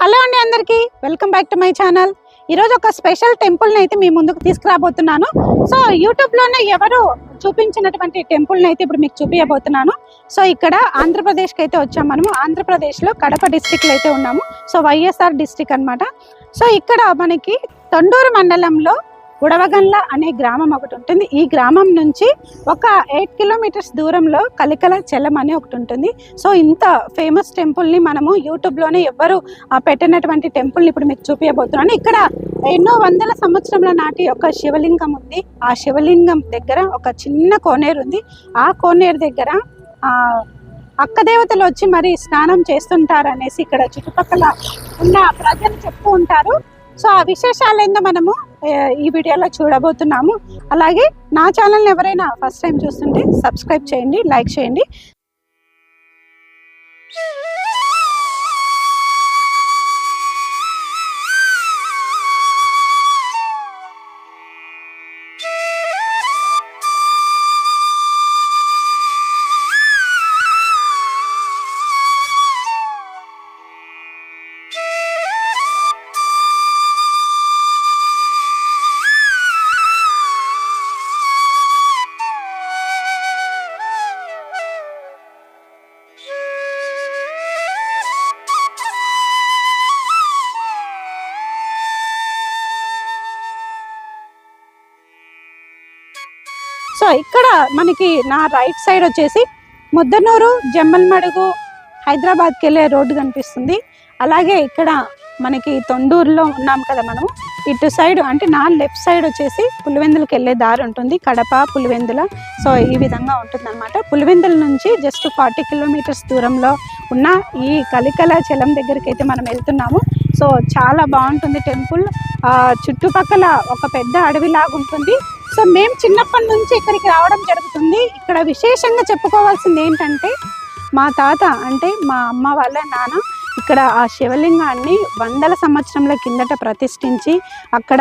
Hello అండి అందరికీ. Welcome back to my channel. ఈరోజు ఒక స్పెషల్ టెంపుల్ని అయితే మీ ముందుకు తీసుకురాబోతున్నాను. సో యూట్యూబ్లోనే ఎవరు చూపించినటువంటి టెంపుల్ని అయితే ఇప్పుడు మీకు చూపించబోతున్నాను సో ఇక్కడ ఆంధ్రప్రదేశ్కి అయితే వచ్చాం మనము. ఆంధ్రప్రదేశ్లో కడప డిస్టిక్లో అయితే ఉన్నాము. సో వైఎస్ఆర్ డిస్టిక్ అన్నమాట. సో ఇక్కడ మనకి తొండూరు మండలంలో ఉడవగన్ల అనే గ్రామం ఒకటి ఉంటుంది. ఈ గ్రామం నుంచి ఒక ఎయిట్ కిలోమీటర్స్ దూరంలో కలికల చెలం అనే ఒకటి ఉంటుంది. సో ఇంత ఫేమస్ టెంపుల్ని మనము యూట్యూబ్లోనే ఎవరు ఆ, పెట్టినటువంటి టెంపుల్ని ఇప్పుడు మీకు చూపించబోతున్నాను ఇక్కడ ఎన్నో వందల సంవత్సరముల నాటి ఒక శివలింగం ఉంది. ఆ శివలింగం దగ్గర ఒక చిన్న కోనేరు ఉంది. ఆ కోనేరు దగ్గర అక్క దేవతలు వచ్చి మరి స్నానం చేస్తుంటారు అనేసి ఇక్కడ చుట్టుపక్కల ఉన్న ప్రజలు చెప్తూ ఉంటారు. సో ఆ విశేషాలు ఏందో మనము ఈ వీడియోలో చూడబోతున్నాము. అలాగే నా ఛానల్ని ఎవరైనా ఫస్ట్ టైం చూస్తుంటే సబ్స్క్రైబ్ చేయండి లైక్ చేయండి. ఇక్కడ మనకి నా రైట్ సైడ్ వచ్చేసి ముద్దనూరు జమ్మల్మడుగు హైదరాబాద్కి వెళ్ళే రోడ్డు కనిపిస్తుంది. అలాగే ఇక్కడ మనకి తొండూరులో ఉన్నాం కదా మనం. ఇటు సైడ్ అంటే నా లెఫ్ట్ సైడ్ వచ్చేసి పులివెందులకి వెళ్ళే దారి ఉంటుంది. కడప పులివెందుల. సో ఈ విధంగా ఉంటుంది అనమాట పులివెందుల నుంచి జస్ట్ ఫార్టీ కిలోమీటర్స్ దూరంలో ఉన్న ఈ కలికల చలం దగ్గరికి అయితే మనం వెళ్తున్నాము. సో చాలా బాగుంటుంది టెంపుల్. చుట్టుపక్కల ఒక పెద్ద అడవిలాగా ఉంటుంది. సో మేము చిన్నప్పటి నుంచి ఇక్కడికి రావడం జరుగుతుంది. ఇక్కడ విశేషంగా చెప్పుకోవాల్సింది ఏంటంటే మా తాత అంటే మా అమ్మ వాళ్ళ నాన్న ఇక్కడ ఆ శివలింగాన్ని వందల సంవత్సరంల కిందట ప్రతిష్ఠించి అక్కడ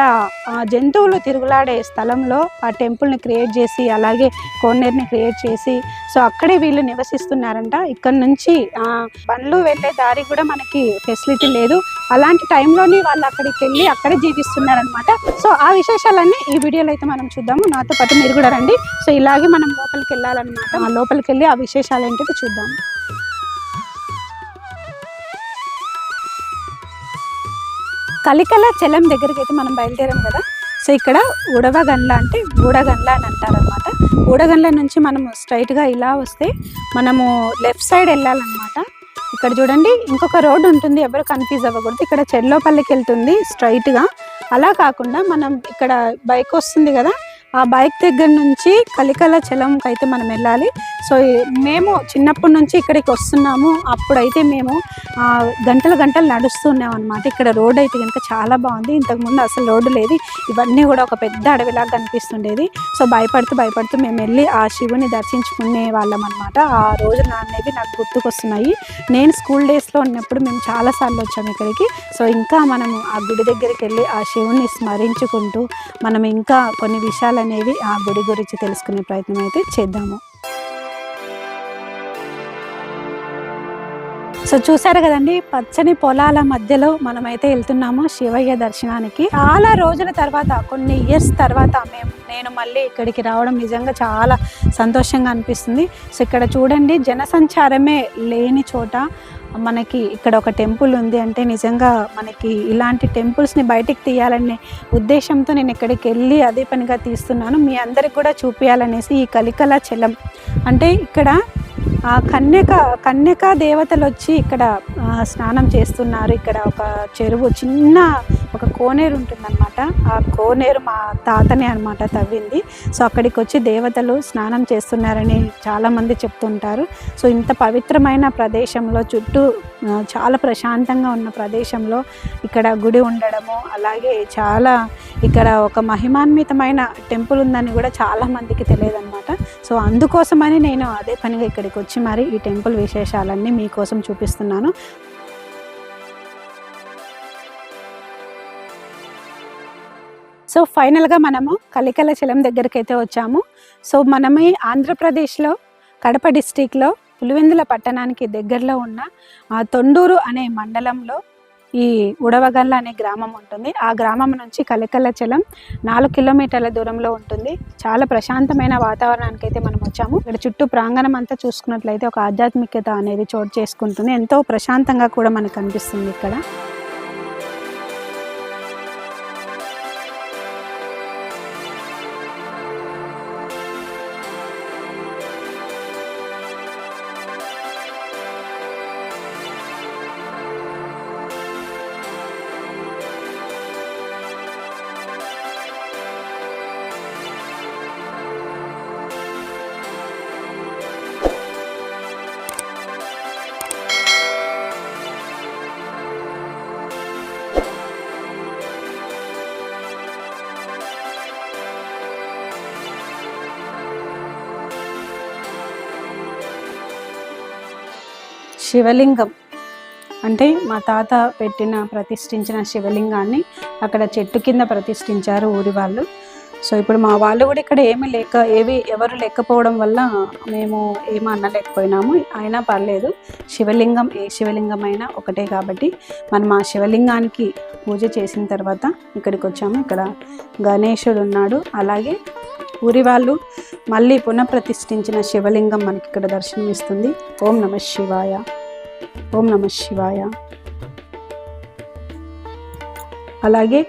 ఆ, జంతువులు తిరుగులాడే స్థలంలో ఆ టెంపుల్ని క్రియేట్ చేసి అలాగే కోనేరుని క్రియేట్ చేసి సో అక్కడే వీళ్ళు నివసిస్తున్నారంట. ఇక్కడ నుంచి ఆ, బండ్లు వెళ్ళే దారి కూడా మనకి ఫెసిలిటీ లేదు. అలాంటి టైంలోనే వాళ్ళు అక్కడికి వెళ్ళి అక్కడే జీవిస్తున్నారనమాట సో ఆ విశేషాలన్నీ ఈ వీడియోలో అయితే మనం చూద్దాము. నాతో పాటు మీరు కూడా రండి. సో ఇలాగే మనం లోపలికి వెళ్ళాలన్నమాట. లోపలికి వెళ్ళి ఆ విశేషాలు ఏంటో చూద్దాము. కలికల చెలం దగ్గరికి అయితే మనం బయలుదేరాం కదా. సో ఇక్కడ ఉడవగండ్ల అంటే ఊడగండ్ల అని అంటారనమాట ఊడగండ్ల నుంచి మనము స్ట్రైట్గా ఇలా వస్తే మనము లెఫ్ట్ సైడ్ వెళ్ళాలన్నమాట. ఇక్కడ చూడండి ఇంకొక రోడ్డు ఉంటుంది ఎవరు కన్ఫ్యూజ్ అవ్వకూడదు. ఇక్కడ చెల్లోపల్లికి వెళ్తుంది స్ట్రైట్గా అలా కాకుండా మనం ఇక్కడ బైక్ వస్తుంది కదా ఆ బైక్ దగ్గర నుంచి కలికల చలంకి అయితే మనం వెళ్ళాలి. సో మేము చిన్నప్పటి నుంచి ఇక్కడికి వస్తున్నాము. అప్పుడైతే మేము ఆ, గంటలు గంటలు నడుస్తున్నాం అనమాట ఇక్కడ రోడ్ అయితే కనుక చాలా బాగుంది. ఇంతకుముందు అసలు రోడ్డు లేదు. ఇవన్నీ కూడా ఒక పెద్ద అడవిలాగా కనిపిస్తుండేది. సో భయపడుతూ భయపడుతూ మేము వెళ్ళి ఆ శివుని దర్శించుకునే వాళ్ళం అనమాట ఆ రోజు అనేవి నాకు గుర్తుకొస్తున్నాయి. నేను స్కూల్ డేస్లో ఉన్నప్పుడు మేము చాలాసార్లు వచ్చాము ఇక్కడికి. సో ఇంకా మనము ఆ గుడి దగ్గరికి వెళ్ళి ఆ శివుని స్మరించుకుంటూ మనం ఇంకా కొన్ని విషయాలు అనేవి ఆ గుడి గురించి తెలుసుకునే ప్రయత్నం అయితే చేద్దాము. సో చూసారు కదండి పచ్చని పొలాల మధ్యలో మనమైతే వెళ్తున్నాము శివయ్య దర్శనానికి. చాలా రోజుల తర్వాత కొన్ని ఇయర్స్ తర్వాత మేము నేను మళ్ళీ ఇక్కడికి రావడం నిజంగా చాలా సంతోషంగా అనిపిస్తుంది. సో ఇక్కడ చూడండి జనసంచారమే లేని చోట మనకి ఇక్కడ ఒక టెంపుల్ ఉంది అంటే నిజంగా మనకి ఇలాంటి టెంపుల్స్ని బయటికి తీయాలనే ఉద్దేశంతో నేను ఇక్కడికి వెళ్ళి అదే పనిగా తీస్తున్నాను. మీ అందరికి కూడా చూపించాలనేసి ఈ కలికల చలం. అంటే ఇక్కడ ఆ కన్యక కన్యక దేవతలు వచ్చి ఇక్కడ స్నానం చేస్తున్నారు. ఇక్కడ ఒక చెరువు చిన్న ఒక కోనేరు ఉంటుందన్నమాట. ఆ కోనేరు మా తాతనే అనమాట తవ్వింది. సో అక్కడికి వచ్చి దేవతలు స్నానం చేస్తున్నారని చాలామంది చెప్తుంటారు. సో ఇంత పవిత్రమైన ప్రదేశంలో చుట్టూ చాలా ప్రశాంతంగా ఉన్న ప్రదేశంలో ఇక్కడ గుడి ఉండడము అలాగే చాలా ఇక్కడ ఒక మహిమాన్వితమైన టెంపుల్ ఉందని కూడా చాలామందికి తెలియదు అనమాట సో అందుకోసమని నేను అదే పనిగా ఇక్కడికి వచ్చి మరి ఈ టెంపుల్ విశేషాలన్నీ మీకోసం చూపిస్తున్నాను. సో ఫైనల్గా మనము కలికల చలం దగ్గరికి అయితే వచ్చాము. సో మనమే ఆంధ్రప్రదేశ్లో కడప డిస్టిక్లో పులివెందుల పట్టణానికి దగ్గరలో ఉన్న తొండూరు అనే మండలంలో ఈ ఉడవగల్ల అనే గ్రామం ఉంటుంది. ఆ గ్రామం నుంచి కలికలచలం నాలుగు కిలోమీటర్ల దూరంలో ఉంటుంది. చాలా ప్రశాంతమైన వాతావరణానికి అయితే మనం వచ్చాము. ఇక్కడ చుట్టూ ప్రాంగణం అంతా చూసుకున్నట్లయితే ఒక ఆధ్యాత్మికత అనేది చోటు చేసుకుంటుంది. ఎంతో ప్రశాంతంగా కూడా మనకు కనిపిస్తుంది ఇక్కడ. శివలింగం. అంటే మా తాత పెట్టిన ప్రతిష్ఠించిన శివలింగాన్ని అక్కడ చెట్టు కింద ప్రతిష్ఠించారు ఊరి వాళ్ళు. సో ఇప్పుడు మా వాళ్ళు కూడా ఇక్కడ ఏమి లేక ఏవి ఎవరు లేకపోవడం వల్ల మేము ఏమీ అనలేకపోయినాము. అయినా పర్లేదు శివలింగం ఏ శివలింగం అయినా ఒకటే కాబట్టి మనం ఆ శివలింగానికి పూజ చేసిన తర్వాత ఇక్కడికి వచ్చాము. ఇక్కడ గణేశుడు ఉన్నాడు. అలాగే ఊరి వాళ్ళు మళ్ళీ పునఃప్రతిష్ఠించిన శివలింగం మనకి ఇక్కడ దర్శనమిస్తుంది. ఓం నమ శివాయ. ఓం నమ శివాయ. అలాగే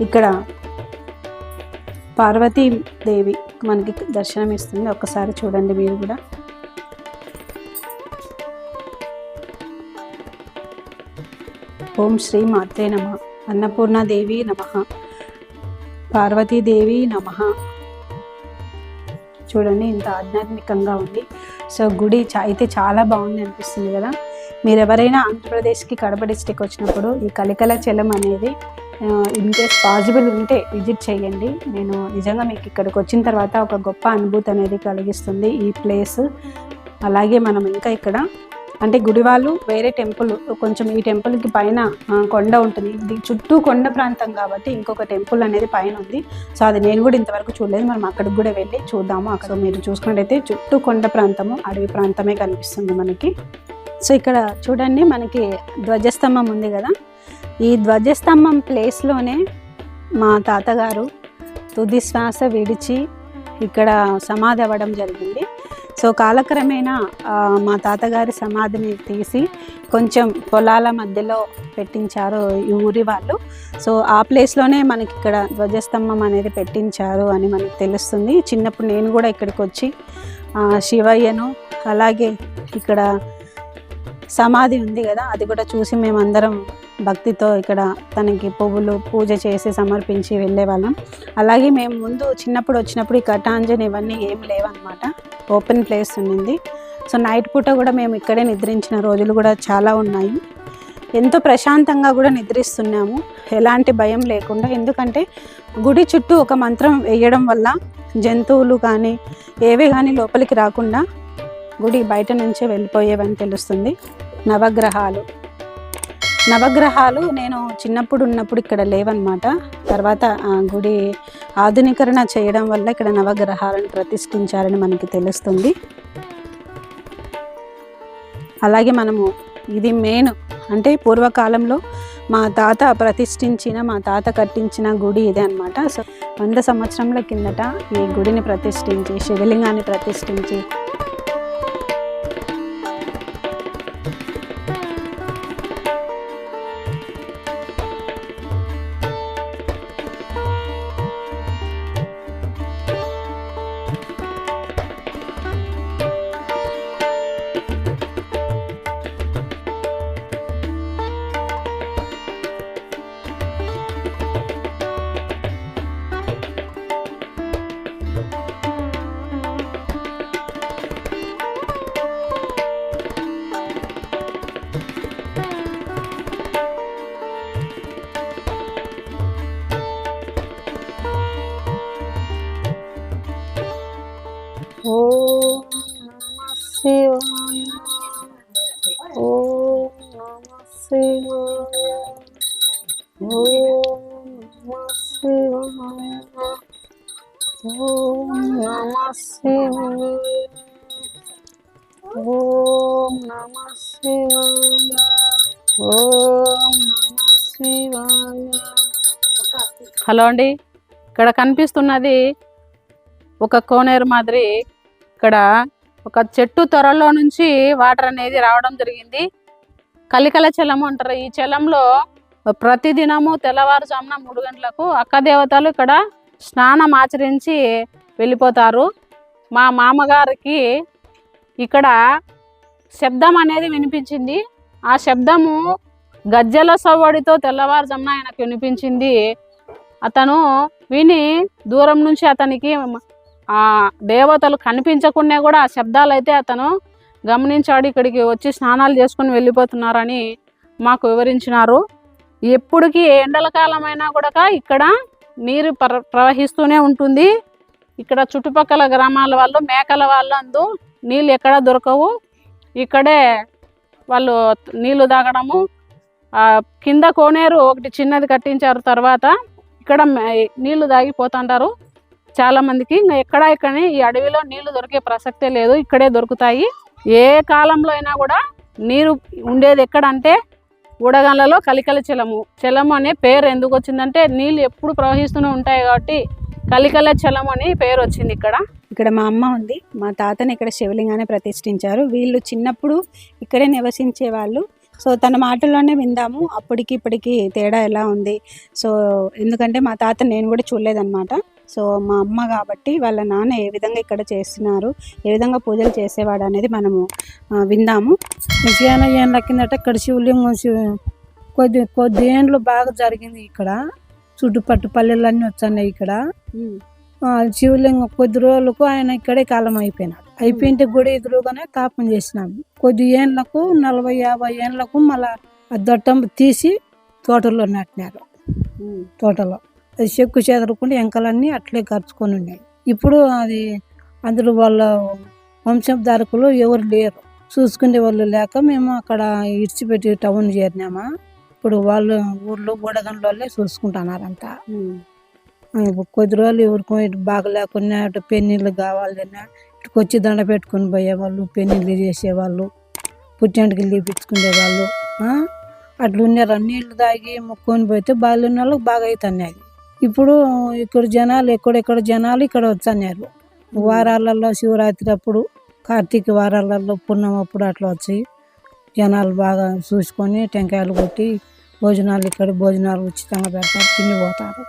ఇక్కడ పార్వతీదేవి మనకి దర్శనం ఇస్తుంది ఒక్కసారి చూడండి మీరు కూడా. ఓం శ్రీ మాత్రే నమ. అన్నపూర్ణాదేవి నమ. పార్వతీదేవి నమ. చూడండి ఇంత ఆధ్యాత్మికంగా ఉంది. సో గుడి అయితే చాలా బాగుంది అనిపిస్తుంది కదా. మీరు ఎవరైనా ఆంధ్రప్రదేశ్కి కడప డిస్టిక్ వచ్చినప్పుడు ఈ కలికల చెలం అనేది ఇన్కేస్ పాసిబుల్ ఉంటే విజిట్ చేయండి. నేను నిజంగా మీకు ఇక్కడికి వచ్చిన తర్వాత ఒక గొప్ప అనుభూతి అనేది కలిగిస్తుంది ఈ ప్లేస్. అలాగే మనం ఇంకా ఇక్కడ అంటే గుడి వాళ్ళు వేరే టెంపుల్ కొంచెం ఈ టెంపుల్కి పైన కొండ ఉంటుంది. ఇది చుట్టూ కొండ ప్రాంతం కాబట్టి ఇంకొక టెంపుల్ అనేది పైన ఉంది. సో అది నేను కూడా ఇంతవరకు చూడలేదు. మనం అక్కడికి కూడా వెళ్ళి చూద్దాము. అక్కడ మీరు చూసుకున్నట్టయితే చుట్టూ కొండ ప్రాంతము అడవి ప్రాంతమే కనిపిస్తుంది మనకి. సో ఇక్కడ చూడండి మనకి ధ్వజస్తంభం ఉంది కదా. ఈ ధ్వజస్తంభం ప్లేస్లోనే మా తాతగారు తుది శ్వాస విడిచి ఇక్కడ సమాధి అవ్వడం జరిగింది. సో కాలక్రమేణా మా తాతగారి సమాధిని తీసి కొంచెం పొలాల మధ్యలో పెట్టించారు ఈ ఊరి వాళ్ళు. సో ఆ ప్లేస్లోనే మనకి ఇక్కడ ధ్వజస్తంభం అనేది పెట్టించారు అని మనకు తెలుస్తుంది. చిన్నప్పుడు నేను కూడా ఇక్కడికి వచ్చి శివయ్యను అలాగే ఇక్కడ సమాధి ఉంది కదా అది కూడా చూసి మేమందరం భక్తితో ఇక్కడ తనకి పువ్వులు పూజ చేసి సమర్పించి వెళ్ళేవాళ్ళం. అలాగే మేము ముందు చిన్నప్పుడు వచ్చినప్పుడు ఈ కటాంజన్ ఇవన్నీ ఏం లేవన్నమాట. ఓపెన్ ప్లేస్ ఉండింది. సో నైట్ పూట కూడా మేము ఇక్కడే నిద్రించిన రోజులు కూడా చాలా ఉన్నాయి. ఎంతో ప్రశాంతంగా కూడా నిద్రిస్తున్నాము. ఎలాంటి భయం లేకుండా. ఎందుకంటే గుడి చుట్టూ ఒక మంత్రం వేయడం వల్ల జంతువులు కానీ ఏవే కానీ లోపలికి రాకుండా గుడి బయట నుంచే వెళ్ళిపోయేవని తెలుస్తుంది. నవగ్రహాలు. నవగ్రహాలు నేను చిన్నప్పుడు ఉన్నప్పుడు ఇక్కడ లేవన్నమాట. తర్వాత ఆ గుడి ఆధునీకరణ చేయడం వల్ల ఇక్కడ నవగ్రహాలను ప్రతిష్ఠించారని మనకి తెలుస్తుంది. అలాగే మనము ఇది మెయిన్ అంటే పూర్వకాలంలో మా తాత ప్రతిష్ఠించిన మా తాత కట్టించిన గుడి ఇదే అనమాట సో వంద సంవత్సరంల కిందట ఈ గుడిని ప్రతిష్ఠించి శివలింగాన్ని ప్రతిష్ఠించి ఓం నమః శివాయ ఓం నమః శివాయ ఓం నమః శివాయ ఓం నమః శివాయ ఓం నమః శివాయ ఓం నమః శివాయ. హలో అండి ఇక్కడ కనిపిస్తున్నది ఒక కోనేరు మాదిరి ఇక్కడ ఒక చెట్టు త్వరలో నుంచి వాటర్ అనేది రావడం జరిగింది. కలికల చలం అంటారు. ఈ చలంలో ప్రతిదినము తెల్లవారుజామున మూడు గంటలకు అక్క దేవతలు ఇక్కడ స్నానం ఆచరించి వెళ్ళిపోతారు. మా మామగారికి ఇక్కడ శబ్దం అనేది వినిపించింది. ఆ శబ్దము గజ్జల సవ్వడితో తెల్లవారుజామున ఆయనకు వినిపించింది. అతను విని దూరం నుంచి అతనికి ఆ దేవతలు కనిపించకుండా కూడా ఆ శబ్దాలు అయితే అతను గమనించాడు ఇక్కడికి వచ్చి స్నానాలు చేసుకుని వెళ్ళిపోతున్నారని మాకు వివరించినారు. ఎప్పటికీ ఎండల కాలమైనా కూడా ఇక్కడ నీరు ప్ర ప్రవహిస్తూనే ఉంటుంది. ఇక్కడ చుట్టుపక్కల గ్రామాల వాళ్ళు మేకల వాళ్ళందు నీళ్ళు ఎక్కడ దొరకవు. ఇక్కడే వాళ్ళు నీళ్ళు తాగడము. కింద కోనేరు ఒకటి చిన్నది కట్టించారు తర్వాత ఇక్కడ నీళ్ళు తాగిపోతుంటారు. చాలా మందికి ఇంకా ఎక్కడ ఇక్కడ ఈ అడవిలో నీళ్ళు దొరికే ప్రసక్తే లేదు ఇక్కడే దొరుకుతాయి. ఏ కాలంలో అయినా కూడా నీరు ఉండేది ఎక్కడంటే ఉడగండ్లలో కలికల చలము. చలము అనే పేరు ఎందుకు వచ్చిందంటే నీళ్ళు ఎప్పుడు ప్రవహిస్తూనే ఉంటాయి కాబట్టి కలికల చలము అని పేరు వచ్చింది ఇక్కడ. ఇక్కడ మా అమ్మ ఉంది. మా తాతని ఇక్కడ శివలింగాన్ని ప్రతిష్ఠించారు. వీళ్ళు చిన్నప్పుడు ఇక్కడే నివసించే వాళ్ళు. సో తన మాటల్లోనే విందాము. అప్పటికి ఇప్పటికి తేడా ఎలా ఉంది? సో ఎందుకంటే మా తాత నేను కూడా చూడలేదన్నమాట. సో మా అమ్మ కాబట్టి వాళ్ళ నాన్న ఏ విధంగా ఇక్కడ చేస్తున్నారు ఏ విధంగా పూజలు చేసేవాడు అనేది మనము విందాము. చాలా ఏళ్ళ కిందట ఇక్కడ శివలింగం శివ కొద్ది కొద్ది ఏండ్లు బాగా జరిగింది ఇక్కడ. చుట్టుపట్టు పల్లెలన్నీ వచ్చాయి ఇక్కడ. శివలింగం కొద్ది రోజులకు ఆయన ఇక్కడే కాలం అయిపోయినాడు. అయిపోయింటే గుడి ఎదురుగానే కాపం చేసినాం. కొద్ది ఏండ్లకు నలభై యాభై ఏండ్లకు మళ్ళా ఆ దట్టం తీసి తోటలో నాటినారు. తోటలో. చెక్కు చెదరకుండా ఎంకలన్నీ అట్లే ఖర్చుకొని ఉన్నాయి. ఇప్పుడు అది అందులో వాళ్ళ వంశధారకులు ఎవరు లేరు. చూసుకునే వాళ్ళు లేక మేము అక్కడ ఇడిచిపెట్టి టౌన్ చేరినామా. ఇప్పుడు వాళ్ళు ఊర్లో ఆ, ఇప్పుడు కొద్ది రోజులు ఎవరికి ఇటు బాగా లేకున్నా ఇటు పెన్నీళ్ళు కావాలన్నా ఇటుకు వచ్చి దండ పెట్టుకొని పోయేవాళ్ళు పెన్నీళ్ళు చేసేవాళ్ళు పుట్టెంటికి తీపించుకునే వాళ్ళు ఆ, అట్లా ఉన్నారు నీళ్ళు తాగి మొక్కొని పోతే బాగా ఉన్న వాళ్ళకి బాగా అవుతున్నాయి. ఇప్పుడు ఇక్కడ జనాలు ఎక్కడెక్కడ జనాలు ఇక్కడ వచ్చన్నారు వారాలలో శివరాత్రి అప్పుడు కార్తీక వారాలలో పున్నం అప్పుడు అట్లా వచ్చి జనాలు బాగా చూసుకొని టెంకాయలు కొట్టి భోజనాలు ఇక్కడ భోజనాలు ఉచితంగా పెడతారు తిని పోతారు.